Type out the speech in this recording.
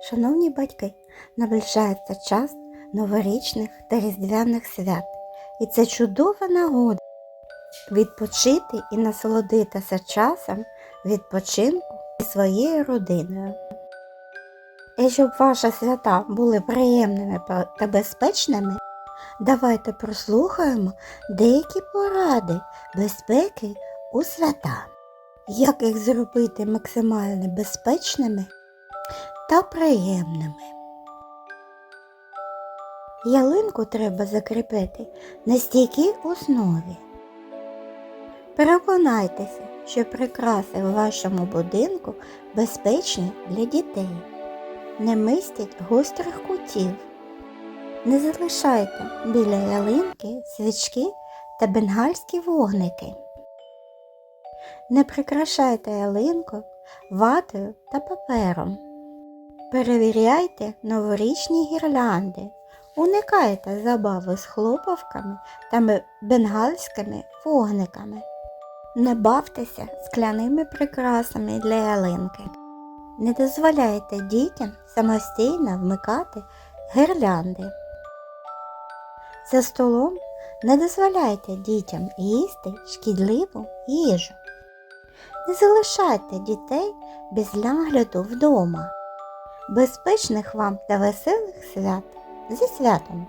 Шановні батьки, наближається час новорічних та різдвяних свят, і це чудова нагода відпочити і насолодитися часом відпочинку зі своєю родиною. І щоб ваші свята були приємними та безпечними, давайте прослухаємо деякі поради безпеки у свята. Як їх зробити максимально безпечними та приємними. Ялинку треба закріпити на стійкій основі. Переконайтеся, що прикраси в вашому будинку безпечні для дітей. Не мистять гострих кутів. Не залишайте біля ялинки свічки та бенгальські вогники. Не прикрашайте ялинку ватою та папером. Перевіряйте новорічні гірлянди. Уникайте забави з хлопавками та бенгальськими вогниками. Не бавтеся скляними прикрасами для ялинки. Не дозволяйте дітям самостійно вмикати гірлянди. За столом не дозволяйте дітям їсти шкідливу їжу. Не залишайте дітей без нагляду вдома. Безпечних вам та веселих свят зі святом!